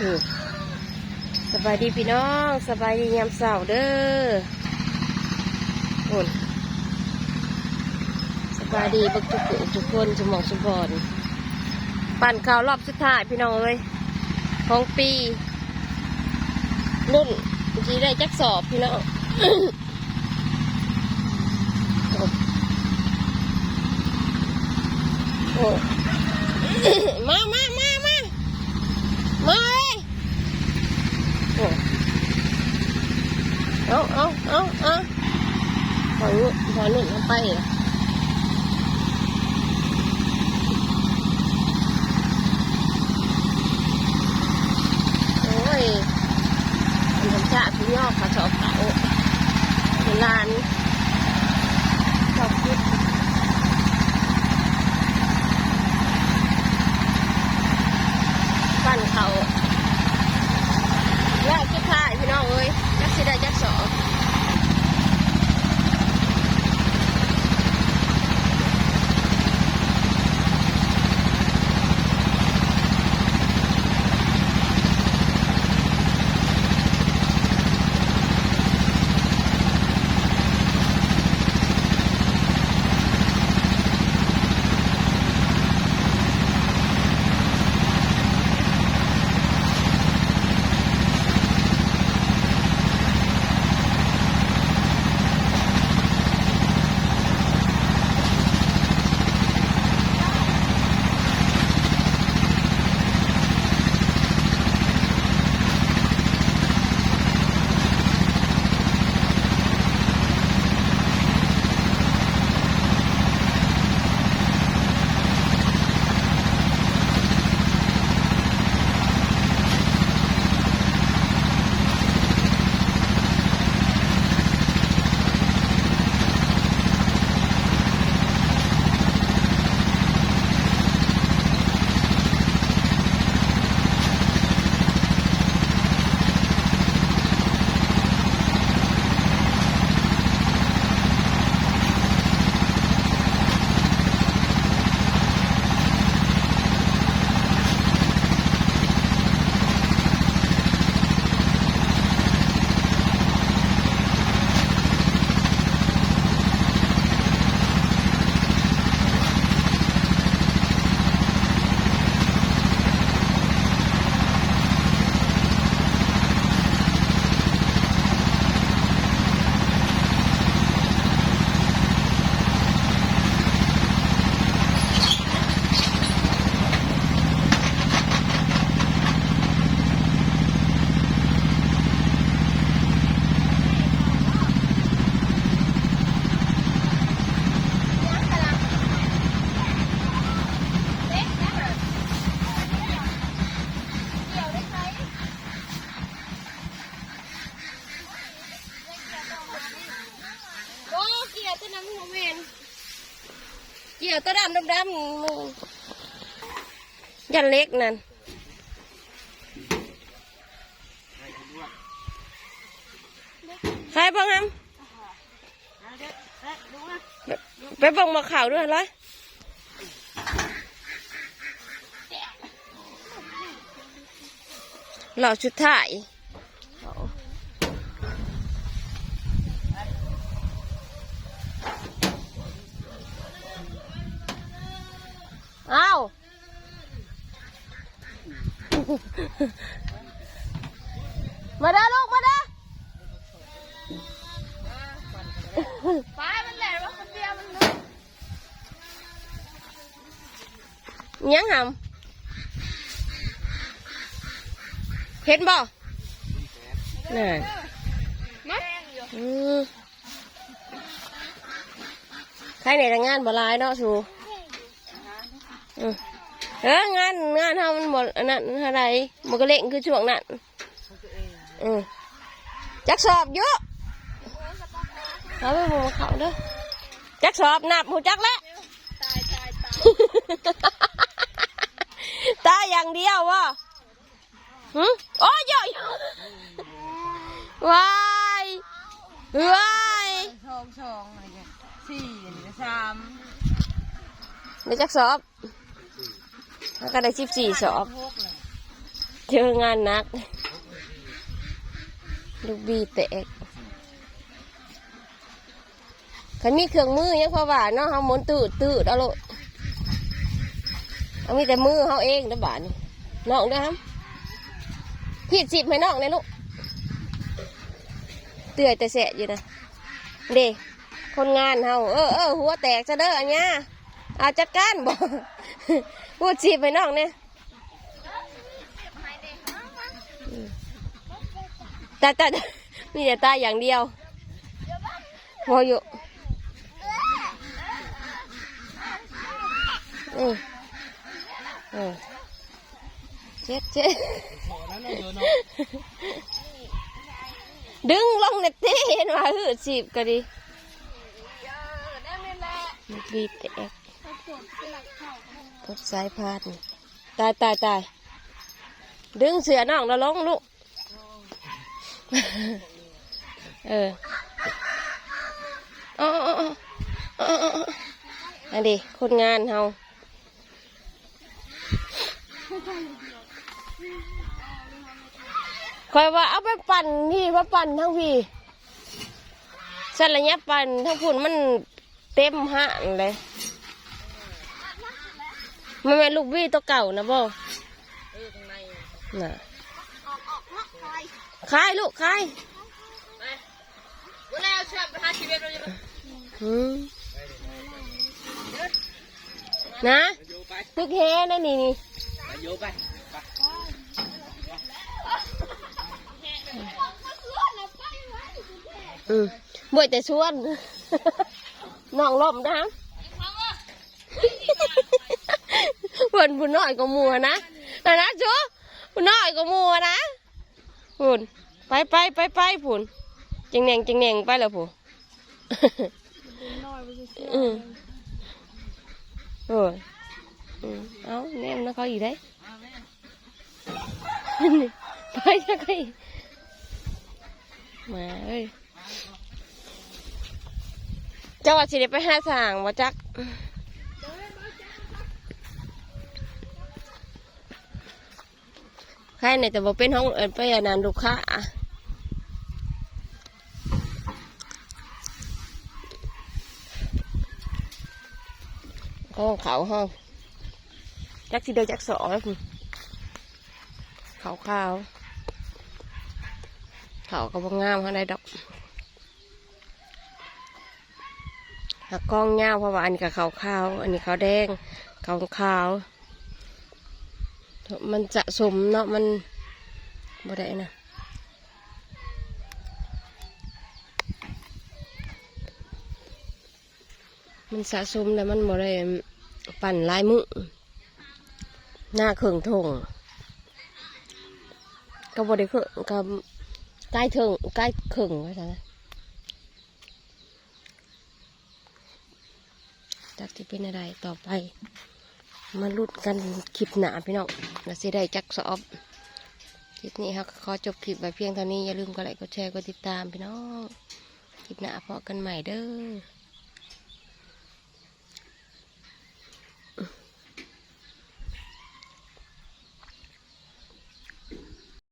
อืมสบายดีพี่น้องสบายดียามเสาร์เด้อโอนสบายดีบักทุกคนทุกคนสมองสมบรปั่นข่าวรอบสุดท้ายพี่น้องเอ้ยของปีรุ่นจีได้จักสอบพี่น้องโอ้มามามามามาเลยโอ้เอา เอาเอาเอาพอนุ่นพอนุ่นเอาไปเหรอโอ้ยทำชาพี่ยอกขาชอบเขาเป็นลาน ยวตัวดำดำดำยันเล็กนั่นใครบ้างครับไปบังมาข่าวด้วยเหรอเหล่าชุดถ่าย อ้าว มาเด้อลูก มาเด้อ ฟ้ามันแหละว่าคนเดียวมันลึกยังหำเห็นบ่นี่นมาแเนาะสูอืมเอองานงานเฮามันบ่อันนั้นอะไรมันก็เล่งคือช่วงนั้นอืมจักสอบเยอะเอาไปบ่มาเขาเด้อจักสอบนับหูจักแล้วตายตายตายตาอย่างเดียววะหืมโอ้ยเยอะอยู่วายวายสองสองอะไรเงี้ยสี่อันนี้ก็สามได้จักสอบแล้วก็ได้สิบสี่สอบหกเลยเจองานหนัก ลูกบีแตก คันมีเครื่องมือยังพอว่าเนาะเฮาหมุนตืดตืดเอาโลดเอามีแต่มือเฮาเองเด้อบาดนี่น้องเด้ครับพี่จิบให้น้องเลยลูกเตื่อยแต่แสะอยู่นะเด้คนงานเฮาเออเออหัวแตกซะเด้ออันเนี้ยอาจัดการบ่พูดจีบให้น้องเนี่ยแตาตามีแต่ตาอย่างเดียวพออยู่ อืมเออเจ็ดเจ็ดดึงลงเน็ตเต้เห็นว่าหืดจีบก็ดีได้ไม่แหละบีบแตกเขาปวดที่หลังเข่าพบสายพานตายตายตายดึงเสือน้องเราลงลูก เอออ๋ออ๋ออ๋ออ๋ออ๋ออันนี้คนงานเฮา คอยว่าเอาไปปั่นพี่ว่าปั่นทั้งพี่สันระยะปั่นทั้งพุ่นมันเต็มห้างเลยมันเป็นลูกวี่ตัวเก่านะบ่น่ะออกออกเนาะคอยคายลูกคายเวลาเชื่อไปหาชีวิตเราจะนะตึกเฮนั่นนี่นี่ โยไปอืมบ่วยแต่ชวนน้องล่มนะเพิ่นผู้น้อยก็มัวนะแต่นะจูผู้น้อยก็มัวนะพุ่นไปไปไปไปพุ่นจังแหน่งจังแหน่งไปแล้วพุ่นน้อยไปเชื่ออืมโอ้ยเอาแนมนะเขาอีกได้ ไปจะใครมาเอ้ยเจ้าว่าสิได้ไปห้าสางว่จักใครเนี่ยแต่บอกเป็นห้องเอินไปนนั้นลูกค้าห้องเขาห้องจักสิเดียวจักสองแล้วคุณ เขาขาวเขาก็บ่งามเท่าไรดอกหักกล้องเงาเพราะว่าอันนี้กับขาวขาว อันนี้ขาวแดงขาวขาว มันจะสมเนาะมันบ่ได้นะมันสะสมแล้วมันบ่ได้ปั่นลายมือหน้าเข่งทง ก็บ่ได้เข่งก็ใกล้ถึงใกล้เข่งไว้ซะนจักที่เป็นอะไรต่อไป มาลุ้นกันคลิปหนาพี่น้องเราสิได้จักสอบคลิปนี้ครับขอจบคลิปไว้เพียงเท่านี้อย่าลืมกดไลค์กดแชร์กดติดตามพี่น้องคลิปหน้าพบกันใหม่เด้อ